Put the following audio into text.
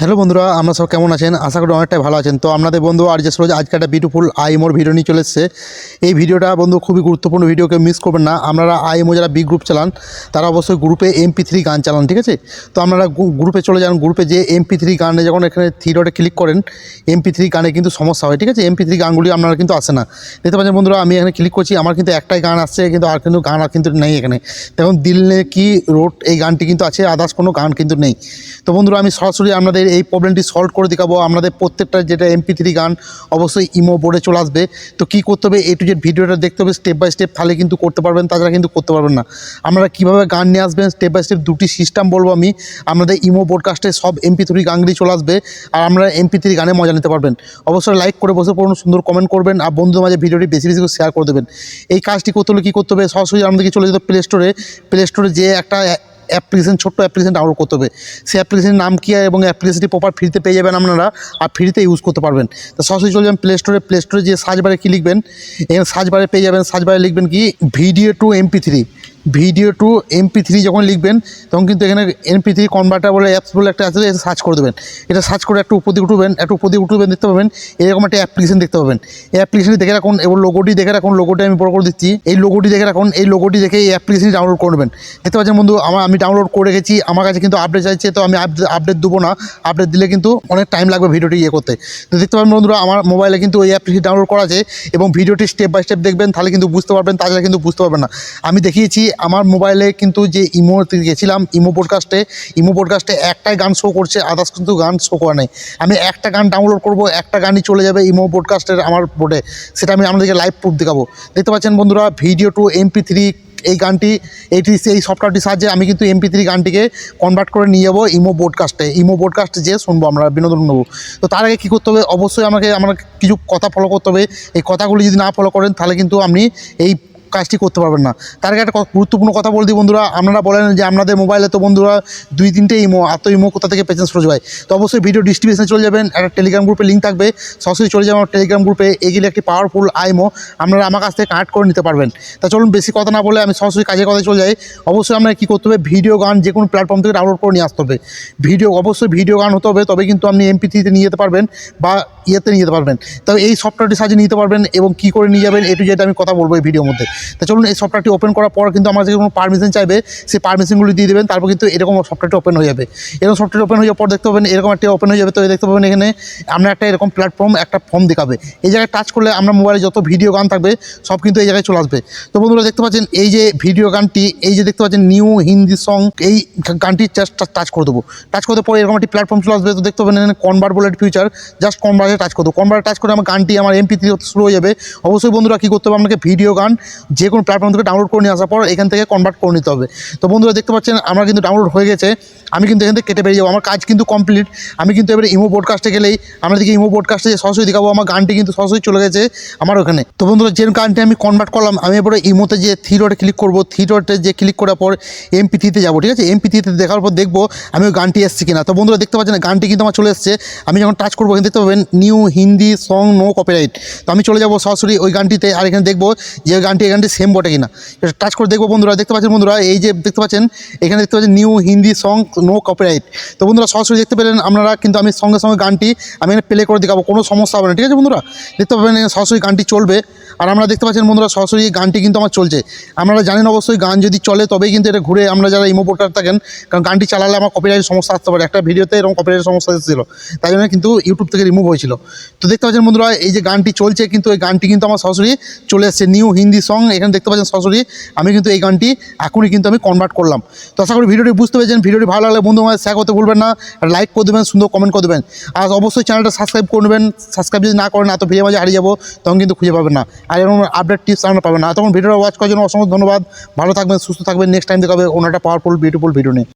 Hello বন্ধুরা, আমরা সব কেমন আছেন? আশা করি অনেকটাই ভালো আছেন। তো আপনাদের বন্ধু আর যে সরোজ, আজকে একটা বিউটিফুল আইমোর ভিডিও নিয়ে চলে এসেছে। এই ভিডিওটা বন্ধু খুবই গুরুত্বপূর্ণ ভিডিওকে মিস করবেন না। আপনারা আইমো যারা বি গ্রুপ চালান, তারা অবশ্যই গ্রুপে এমপি থ্রি গান চালান, ঠিক আছে? তো আপনারা গ্রুপে চলে যান। গ্রুপে যে এমপি থ্রি গানে যখন এখানে থ্রি ডটে ক্লিক করেন এমপি থ্রি গানে কিন্তু সমস্যা হয়, ঠিক আছে? এমপি থ্রি গানগুলি আপনারা কিন্তু আসে না। দেখতে পাচ্ছেন বন্ধুরা, আমি এখানে ক্লিক করছি, আমার কিন্তু একটাই গান আসছে, কিন্তু আর কিন্তু গান আর কিন্তু নেই এখানে। দেখুন, দিল নে কি রোড, এই গানটি কিন্তু আছে, আদার্স কোনো গান কিন্তু নেই। তো বন্ধুরা, আমি সরাসরি আপনাদের এই প্রবলেমটি সলভ করে দেখাবো। আপনাদের প্রত্যেকটা যেটা এমপি থ্রি গান, অবশ্যই ইমো বোর্ডে চলে আসবে। তো কী করতে হবে? এ টু জেড ভিডিওটা দেখতে হবে স্টেপ বাই স্টেপ তাহলে কিন্তু করতে পারবেন, তাছাড়া কিন্তু করতে পারবেন না। আপনারা কীভাবে গান নিয়ে আসবেন? স্টেপ বাই স্টেপ দুটি সিস্টেম বলব আমি। আপনাদের ইমো বোডকাস্টে সব এমপি থ্রি গানগুলি চলে আসবে, আর আপনারা এমপি থ্রি গানে মজা নিতে পারবেন। অবশ্যই লাইক করে বসে পড়ুন, সুন্দর কমেন্ট করবেন, আর বন্ধুদের মাঝে ভিডিওটি বেশি বেশি করে শেয়ার করে দেবেন। এই কাজটি করতে হলে কী করতে হবে? সরাসরি আমাদেরকে চলে যেতে প্লে স্টোরে প্লে স্টোরে যে একটা অ্যাপ্লিকেশন ছোট্ট অ্যাপ্লিকেশন ডাউনলোড করতে হবে। সেই অ্যাপ্লিকেশনের নাম কী এবং অ্যাপ্লিকেশনটি প্রপার ফ্রিতে পেয়ে যাবেন আপনারা আর ফ্রিতে ইউজ করতে পারবেন। তো সরাসরি চলে যাবেন প্লে স্টোরে প্লে স্টোরে যে সার্চ বারে কী লিখবেন? এখানে সার্চ বারে পেয়ে যাবেন। সার্চ বারে লিখবেন কি? Video to MP three video to MP three যখন লিখবেন, তখন কিন্তু এখানে এমপি থ্রি কনভার্টার বলে অ্যাপস বলে একটা আছে, এটা সার্চ করে দেবেন। এটা সার্চ করে একটু উপর দিকে উঠবেন, একটু উপর দিকে উঠবেন, দেখতে পাবেন, এরকম একটা অ্যাপ্লিকেশন দেখতে পাবেন। এই অ্যাপ্লিকেশনটি দেখে রাখুন, এবং লোগোটি দেখে রাখুন লোগোটি আমি বড় করে দিচ্ছি। এই লোগোটি দেখে রাখুন, এই লোগোটি দেখে এই অ্যাপ্লিকেশনটি ডাউনলোড করবেন দেখতে পাচ্ছেন বন্ধু, আমার, আমি ডাউনলোড করে রেখেছি, আমার কাছে কিন্তু আপডেট চাইছে, তো আমি আপডেট দেবো না। আপডেট দিলে কিন্তু অনেক টাইম লাগবে ভিডিওটি ইয়ে করতে। তো দেখতে পাবেন বন্ধুরা, আমার মোবাইলে কিন্তু ওই অ্যাপটি ডাউনলোড করা আছে, এবং ভিডিওটি স্টেপ বাই স্টেপ দেখবেন, তাহলে কিন্তু বুঝতে পারবেন, তাছাড়া কিন্তু বুঝতে পারবেন না। আমি দেখিয়েছি আমার মোবাইলে কিন্তু যে ইমো গেছিলাম, ইমো পডকাস্টে ইমো পডকাস্টে একটাই গান শো করছে আদার্স কিন্তু গান শো করা নেই। আমি একটা গান ডাউনলোড করব, একটা গানই চলে যাবে ইমো পডকাস্টের আমার বোর্ডে সেটা আমি আপনাদেরকে লাইভ প্রুফ দেখাবো। দেখতে পাচ্ছেন বন্ধুরা ভিডিও টু এমপি থ্রি এই গানটি এইটি এই সফটওয়্যারটির সাহায্যে আমি কিন্তু এমপি থ্রি গানটিকে কনভার্ট করে নিয়ে যাব ইমো বোডকাস্টে ইমো বোডকাস্ট যে শুনব আমরা, বিনোদন নেব। তো তার আগে কী করতে হবে? অবশ্যই আমাকে আমার কিছু কথা ফলো করতে হবে। এই কথাগুলি যদি না ফলো করেন, তাহলে কিন্তু আপনি এই কাজটি করতে পারবেন না। তার আগে একটা গুরুত্বপূর্ণ কথা বলতে বন্ধুরা। আপনারা বলেন যে আপনাদের মোবাইলে তো বন্ধুরা দুই তিনটে ইমো এত ইমো কোথা থেকে পেচেন্স রোজ হয় তো অবশ্যই ভিডিও ডিস্ট্রিবিউশনে চলে যাবেন। একটা টেলিগ্রাম গ্রুপে লিঙ্ক থাকবে। সরাসরি চলে যাবেন আমার টেলিগ্রাম গ্রুপে এগুলি একটি পাওয়ারফুল আইমো। আপনারা আমার কাছ থেকে কানেক্ট করে নিতে পারবেন। তা চলুন বেশি কথা না বলে আমি সরাসরি কাজের কথায় চলে যাই। অবশ্যই আপনাকে কী করতে হবে? ভিডিও গান যে কোনো প্ল্যাটফর্ম থেকে ডাউনলোড করে নিয়ে আসতে হবে। ভিডিও অবশ্যই ভিডিও গান হতে হবে। তবে কিন্তু আপনি এমপি থ্রিতে নিয়ে যেতে পারবেন বা ইয়েতে নিয়ে যেতে পারবেন। তবে এই সফটওয়্যারটি সাহায্যে নিতে পারবেন এবং কী করে নিয়ে যাবেন এটু যেটা আমি কথা বলব এই ভিডিওর মধ্যে। তা চলুন, এই সফটওয়্যারটি ওপেন করার পর কিন্তু আমার যে কোনো পারমিশন চাইবে, সেই পারমিশনগুলি দিয়ে দেবেন, তারপর কিন্তু এরকম সফটওয়্যারটি ওপেন হয়ে যাবে। এরকম সফটওয়্যার ওপেন হয়ে যাওয়ার পর দেখতে পাবেন, এরকম একটা ওপেন হয়ে যাবে। তো দেখতে পাবেন এখানে আপনার একটা এরকম প্ল্যাটফর্ম একটা ফর্ম দেখাবে। এই জায়গায় টাচ করলে আমরা মোবাইলে যত ভিডিও গান থাকবে, সব কিন্তু এই জায়গায় চলে আসবে। তো বন্ধুরা, দেখতে পাচ্ছেন, এই যে ভিডিও গানটি, এই যে দেখতে পাচ্ছেন নিউ হিন্দি সং এই গানটি জাস্ট টাচ করে দেবো। টাচ করতে পরে এরকম একটি প্ল্যাটফর্ম চলে আসবে। তো দেখতে পাবেন এখানে কনভার্ট বলে ফিউচার জাস্ট কনভার্টে টাচ করব কনভার্টে টাচ করে আমার গানটি আমার এমপি থ্রি শুরু হয়ে যাবে। অবশ্যই বন্ধুরা কী করতে হবে? আপনাকে ভিডিও গান যে কোনো প্ল্যাটফর্ম থেকে ডাউনলোড করে নিয়ে আসার পর এখান থেকে কনভার্ট করে নিতে হবে। তো বন্ধুরা দেখতে পাচ্ছেন, আমার কিন্তু ডাউনলোড হয়ে গেছে। আমি কিন্তু এখান থেকে কেটে বেরিয়ে যাব। আমার কাজ কিন্তু কমপ্লিট আমি কিন্তু এবারে ইমো বোডকাস্টে গেলেই আমরা দেখি ইমো বোডকাস্টে সরাসরি দেখাবো। আমার গানটি কিন্তু সরাসরি চলে গেছে আমার ওখানে। তো বন্ধুরা যে গানটি আমি কনভার্ট করলাম, আমি এবারে ইমোতে যে থ্রি ডটে ক্লিক করব থ্রি ডটে যে ক্লিক করার পর এমপি থ্রিতে যাব, ঠিক আছে? এমপি থ্রিতে দেখার পর দেখব আমি ওই গানটি এসছে কিনা। তো বন্ধুরা দেখতে পাচ্ছেন, গানটি কিন্তু আমার চলে এসছে। আমি যখন টাচ করব দেখতে পাবেন new Hindi song no copyright তো আমি চলে যাব সরাসরি ওই গানটিতে, আর এখানে দেখব যে গানটি, এই গানটি সেম বটে কিনা। এটা টাচ করে দেখব বন্ধুরা, দেখতে পাচ্ছেন বন্ধুরা, এই যে দেখতে পাচ্ছেন, এখানে দেখতে পাচ্ছেন new Hindi song no copyright তো বন্ধুরা, সরাসরি দেখতে পেলেন আপনারা, কিন্তু আমি সঙ্গে সঙ্গে গানটি, আমি এখানে প্লে করে দেখাবো, কোনো সমস্যা হবে না, ঠিক আছে বন্ধুরা? দেখতে পাবেন সরাসরি গানটি চলবে, আর আমরা দেখতে পাচ্ছেন বন্ধুরা, সরাসরি গানটি কিন্তু আমার চলছে। আপনারা জানেন অবশ্যই গান যদি চলে, তবেই কিন্তু এটা ঘুরে আমরা যারা ইমো পোর্টার থাকেন, কারণ গানটি চালালে আমার কপিরাইটের সমস্যা আসতে পারে। একটা ভিডিওতে এরকম কপিরাইটের সমস্যা এসেছিল, তাই জন্য কিন্তু ইউটিউব থেকে রিমুভ হয়েছিল। তো দেখতে পাচ্ছেন বন্ধুরা, এই যে গানটি চলছে কিন্তু, এই গানটি কিন্তু আমার সরাসরি চলে এসেছে নিউ হিন্দি সং এখানে দেখতে পাচ্ছেন সরাসরি আমি কিন্তু এই গানটি এখনই কিন্তু আমি কনভার্ট করলাম। তো আশা করি ভিডিওটি বুঝতে পেরেছেন। ভিডিওটি ভালো লাগলে বন্ধু আমাদের শেয়ার করতে ভুলবেন না লাইক করে দেবেন, সুন্দর কমেন্ট করে দেবেন। আর অবশ্যই চ্যানেলটা সাবস্ক্রাইব করে নেবেন। সাবস্ক্রাইব যদি না করেন এত ভিডিও মাঝে হারিয়ে যাব, তখন কিন্তু খুঁজে পাবেন না। আর এরকম আপডেট টিপস আপনারা পাবেন না। তখন ভিডিওটা ওয়াচ করার জন্য অসংখ্য ধন্যবাদ। ভালো থাকবেন, সুস্থ থাকবেন। নেক্সট টাইম দেখাবে একটা পাওয়ারফুল বিউটিফুল ভিডিও নিয়ে।